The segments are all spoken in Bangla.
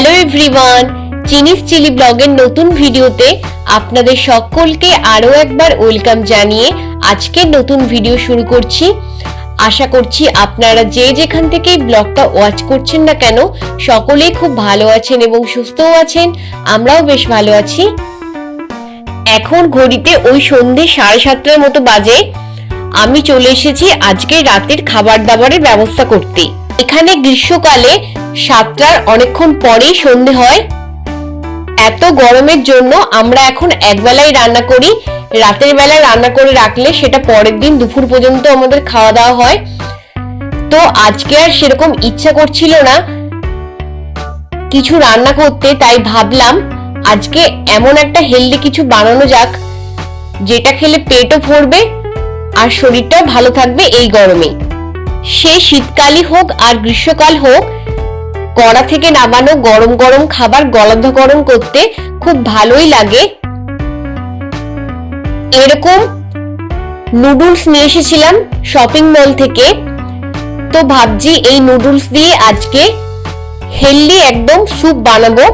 হ্যালো এভরিওয়ান চিনিস চিলি ব্লগের নতুন ভিডিওতে আপনাদের সকলকে আরও একবার ওয়েলকাম জানিয়ে আজকের নতুন ভিডিও শুরু করছি। আশা করছি আপনারা যে যেখান থেকে ব্লগটা ওয়াচ করছেন না কেন, সকলেই খুব ভালো আছেন এবং সুস্থও আছেন, আমরাও বেশ ভালো আছি। এখন ঘড়িতে ওই সন্ধে সাড়ে সাতটার মতো বাজে, আমি চলে এসেছি আজকে রাতের খাবার দাবারের ব্যবস্থা করতে। এখানে গ্রীষ্মকালে সাতটার অনেকক্ষণ পরেই সন্ধে হয়। এত গরমের জন্য আমরা এখন একবেলাই রান্না করি। রাতের বেলায় রান্না করে রাখলে সেটা পরের দিন দুপুর পর্যন্ত আমাদের খাওয়া দাওয়া হয়। তো আজকে আর সেরকম ইচ্ছা করছিল না কিছু রান্না করতে, তাই ভাবলাম আজকে এমন একটা হেলদি কিছু বানানো যাক, যেটা খেলে পেটও ভরবে আর শরীরটাও ভালো থাকবে এই গরমে। সে শীতকালই হোক আর গ্রীষ্মকাল হোক, কড়া থেকে নামানো গরম গরম খাবার গলাধকরণ করতে খুব ভালোই লাগে। এরকম নুডলস নিয়ে এসেছিলাম শপিং মল থেকে। তো ভাবছি এই নুডলস দিয়ে আজকে হেলদি একদম স্যুপ বানাবো।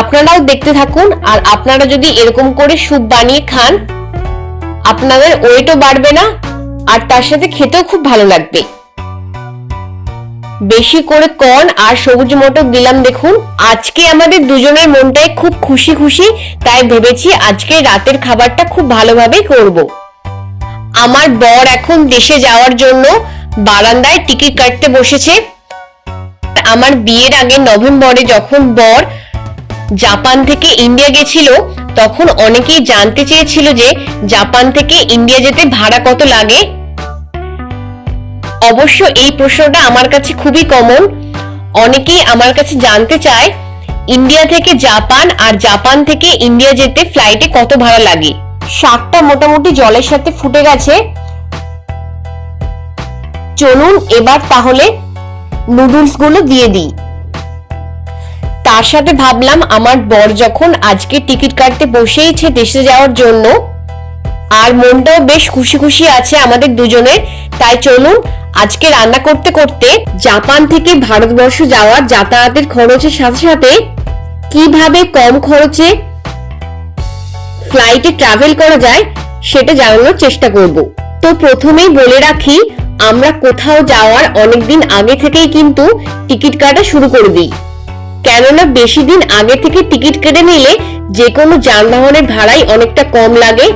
আপনারাও দেখতে থাকুন আর আপনারা যদি এরকম করে স্যুপ বানিয়ে খান, আপনাদের ওয়েটও বাড়বে না। আর তার সাথে খেতেও খুব ভালো লাগবে। বেশি করে কর্ন আর সবুজ মটর দিলাম দেখুন। আজকে আমাদের দুজনের মনটাই খুব খুশি খুশি, তাই ভেবেছি আজকে রাতের খাবারটা খুব ভালোভাবেই করব। আমার বর এখন দেশে যাওয়ার জন্য বারান্দায় টিকিট কাটতে বসেছে। আমার বিয়ের আগে নভেম্বরে যখন বর জাপান থেকে ইন্ডিয়া গেছিল, তখন অনেকেই জানতে চেয়েছিল যে জাপান থেকে ইন্ডিয়া যেতে ভাড়া কত লাগে। অবশ্য এই প্রশ্নটা আমার কাছে খুবই কমন অনেকেই আমার কাছে জানতে চায় ইন্ডিয়া থেকে জাপান আর জাপান থেকে ইন্ডিয়া যেতে ফ্লাইটে কত ভাড়া লাগে? শাকটা মোটামুটি জলের সাথে ফুটে গেছে। চলুন এবার তাহলে নুডলসগুলো দিয়ে দিই। তার সাথে ভাবলাম আমার বর যখন আজকে টিকিট কাটতে বসেইছে দেশে যাওয়ার জন্য আর মনটাও বেশ খুশি খুশি আছে আমাদের দুজনের তাই চলুন আজকে রান্না করতে করতে জাপান থেকে ভারতবর্ষ যাওয়ার যাতায়াতের খরচের সাথে সাথে কীভাবে কম খরচে ফ্লাইটে ট্রাভেল করা যায় সেটা জানানোর চেষ্টা করব। তো প্রথমেই বলে রাখি, আমরা কোথাও যাওয়ার অনেকদিন আগে থেকেই কিন্তু টিকিট কাটা শুরু করে দিই। কেননা বেশি দিন আগে থেকে টিকিট কেটে নিলে যে কোনো যানবাহনের ভাড়াই অনেকটা কম লাগে।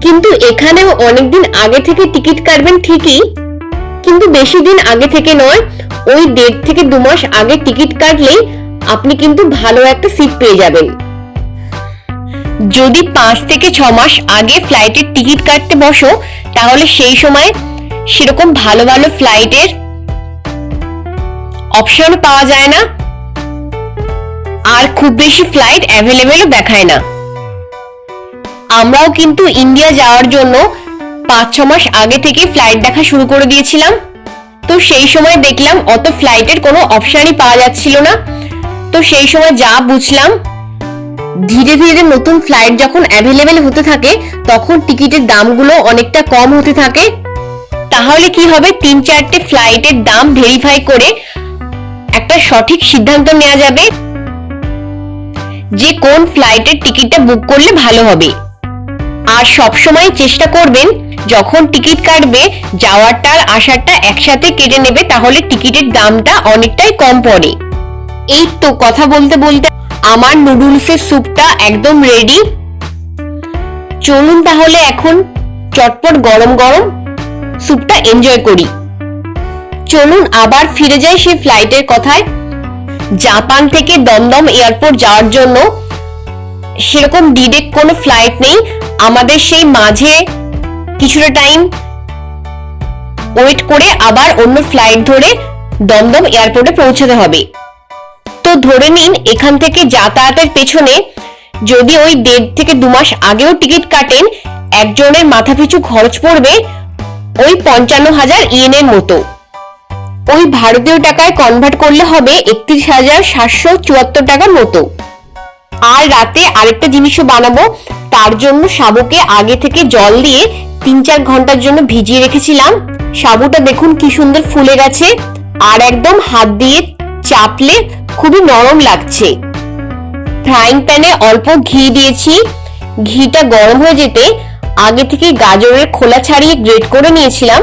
কিন্তু এখানেও অনেকদিন আগে থেকে টিকিট কাটবেন ঠিকই কিন্তু বেশি দিন আগে থেকে নয়, ওই দেড় থেকে দু মাস আগে টিকিট কাটলেই আপনি কিন্তু ভালো একটা সিট পেয়ে যাবেন। যদি পাঁচ থেকে ছ মাস আগে ফ্লাইটের টিকিট কাটতে বসো, তাহলে সেই সময় সেরকম ভালো ভালো ফ্লাইটের অপশন পাওয়া যায় না। আর খুব বেশি ফ্লাইট অ্যাভেলেবেলও দেখায় না। আমরাও কিন্তু ইন্ডিয়া যাওয়ার জন্য পাঁচ ছ মাস আগে থেকে ফ্লাইট দেখা শুরু করে দিয়েছিলাম। তো সেই সময় দেখলাম অত ফ্লাইটের কোনো অপশনই পাওয়া যাচ্ছিল না। তো সেই সময় যা বুঝলাম, ধীরে ধীরে নতুন ফ্লাইট যখন অ্যাভেলেবেল হতে থাকে, তখন টিকিটের দামগুলো অনেকটা কম হতে থাকে। তাহলে কি হবে? তিন চারটে ফ্লাইটের দাম ভেরিফাই করে একটা সঠিক সিদ্ধান্ত নেওয়া যাবে যে কোন ফ্লাইটের টিকিটটা বুক করলে ভালো হবে। আর সবসময় চেষ্টা করবেন, যখন টিকিট কাটবে যাওয়ারটা আর আসারটা একসাথে কেটে নেবে, তাহলে টিকিটের দামটা অনেকটাই কম পড়ে। এই তো কথা বলতে বলতে আমার নুডলসের স্যুপটা একদম রেডি চলুন তাহলে এখন চটপট গরম গরম স্যুপটা এনজয় করি। চলুন আবার ফিরে যাই সেই ফ্লাইটের কথায়। জাপান থেকে দমদম এয়ারপোর্ট যাওয়ার জন্য। সেরকম ডিরেক্ট কোনো ফ্লাইট নেই। আমাদের সেই মাঝে কিছুটা টাইম ওয়েট করে আবার অন্য ফ্লাইট ধরে দমদম এয়ারপোর্টে পৌঁছাতে হবে। তো ধরে নিন এখান থেকে যাতায়াতের পেছনে যদি ওই দেড় থেকে দু মাস আগেও টিকিট কাটেন, একজনের মাথাপিছু খরচ পড়বে ওই পঞ্চান্ন হাজার ইয়েনের মতো। ওই ভারতীয় টাকায় কনভার্ট করলে হবে একত্রিশ হাজার সাতশো চুয়াত্তর টাকার মতো। আর রাতে আরেকটা জিনিসও বানাবো। তার জন্য সাবুকে আগে থেকে জল দিয়ে তিন চার ঘণ্টার জন্য ভিজিয়ে রেখেছিলাম। সাবুটা দেখুন কি সুন্দর ফুলে গেছে। আর একদম হাত দিয়ে চাপলে খুবই নরম লাগছে। ফ্রাইং প্যানে অল্প ঘি দিয়েছি। ঘিটা গরম হয়ে যেতে আগে থেকে গাজরের খোলা ছাড়িয়ে গ্রেট করে নিয়েছিলাম।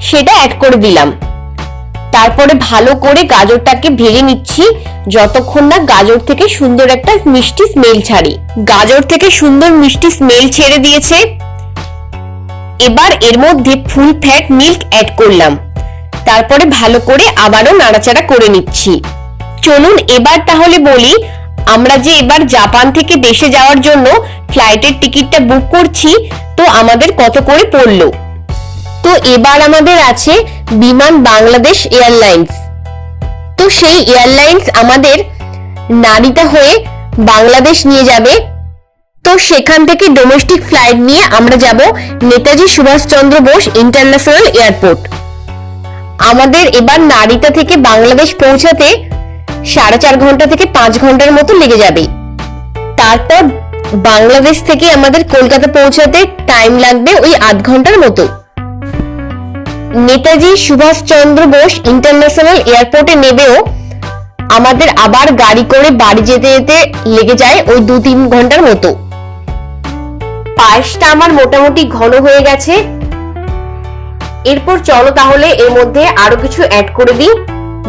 সেটা অ্যাড করে দিলাম। তারপরে ভালো করে গাজরটাকে ভেজে নিচ্ছি। যতক্ষণ না গাজর থেকে সুন্দর একটা মিষ্টি স্মেল ছাড়ি। গাজর থেকে সুন্দর মিষ্টি স্মেল ছেড়ে দিয়েছে। এবার এর মধ্যে ফুল ফ্যাট মিল্ক অ্যাড করলাম। তারপরে ভালো করে আবারও নাড়াচাড়া করে নিচ্ছি। চলুন এবার তাহলে বলি, আমরা যে এবার জাপান থেকে দেশে যাওয়ার জন্য ফ্লাইটের টিকিটটা বুক করছি, তো আমাদের কত করে পড়ল? তো এবার আমাদের আছে বিমান বাংলাদেশ এয়ারলাইন্স। তো সেই এয়ারলাইন্স আমাদের নারিতা হয়ে বাংলাদেশ নিয়ে যাবে। তো সেখান থেকে ডোমেস্টিক ফ্লাইট নিয়ে আমরা যাব নেতাজি সুভাষচন্দ্র বোস ইন্টারন্যাশনাল এয়ারপোর্ট আমাদের এবার নারিতা থেকে বাংলাদেশ পৌঁছাতে সাড়ে চার ঘণ্টা থেকে পাঁচ ঘণ্টার মতো লেগে যাবে। তারপর বাংলাদেশ থেকে আমাদের কলকাতা পৌঁছাতে টাইম লাগবে ওই আধ ঘণ্টার মতো। নেতাজি সুভাষচন্দ্র বোস ইন্টারন্যাশনাল এয়ারপোর্টে নেবেও আমাদের আবার গাড়ি করে বাড়ি যেতে যেতে লেগে যায় ওই দু তিন ঘণ্টার মতো। পায়েসটা আমার মোটামুটি ঘন হয়ে গেছে। এরপর চলো তাহলে এর মধ্যে আরও কিছু অ্যাড করে দিই।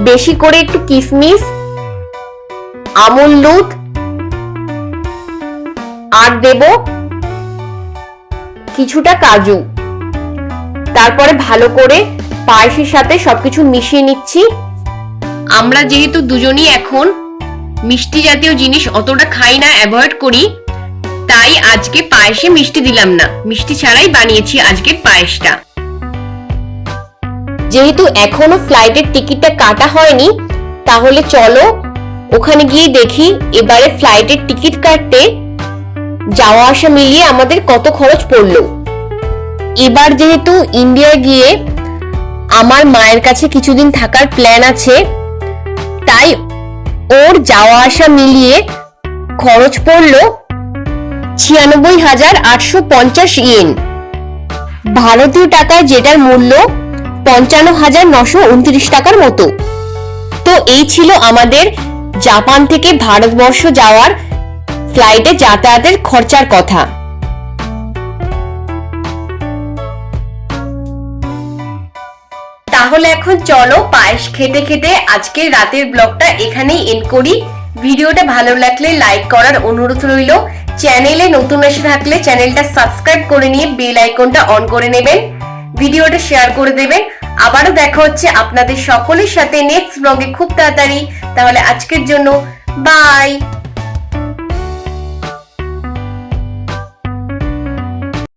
বেশি করে একটু কিশমিশ আমুল দুধ আর দেব কিছুটা কাজু। তারপরে ভালো করে পায়েসের সাথে সবকিছু মিশিয়ে নিচ্ছি। আমরা যেহেতু দুজনই এখন মিষ্টি জাতীয় জিনিস অতটা খাই না, অ্যাভয়েড করি, তাই আজকে পায়েসে মিষ্টি দিলাম না। মিষ্টি ছাড়াই বানিয়েছি আজকে পায়েসটা। যেহেতু এখনও ফ্লাইটের টিকিটটা কাটা হয়নি, তাহলে চলো ওখানে গিয়ে দেখি এবারে ফ্লাইটের টিকিট কাটতে যাওয়া আসা মিলিয়ে আমাদের কত খরচ পড়ল। এবার যেহেতু ইন্ডিয়ায় গিয়ে আমার মায়ের কাছে কিছুদিন থাকার প্ল্যান আছে, তাই ওর যাওয়া আসা মিলিয়ে খরচ পড়ল ছিয়ানব্বই হাজার আটশো পঞ্চাশ ইয়েন ভারতীয় টাকায় যেটার মূল্য পঞ্চান্ন হাজার নশো উনত্রিশ টাকার মতো। তো এই ছিল আমাদের জাপান থেকে ভারতবর্ষ যাওয়ার ফ্লাইটে যাতায়াতের খরচার কথা। তাহলে এখন চলো পায়েস খেতে খেতে আজকে রাতের ব্লগটা এখানেই এন্ড করি। ভিডিওটা ভালো লাগলে লাইক করার অনুরোধ রইল। চ্যানেলে নতুন এসে থাকলে চ্যানেলটা সাবস্ক্রাইব করে নিয়ে বেল আইকনটা অন করে নেবেন। ভিডিওটা শেয়ার করে দেবেন। আবারও দেখা হচ্ছে আপনাদের সকলের সাথে নেক্সট ব্লগে খুব তাড়াতাড়ি। তাহলে আজকের জন্য বাই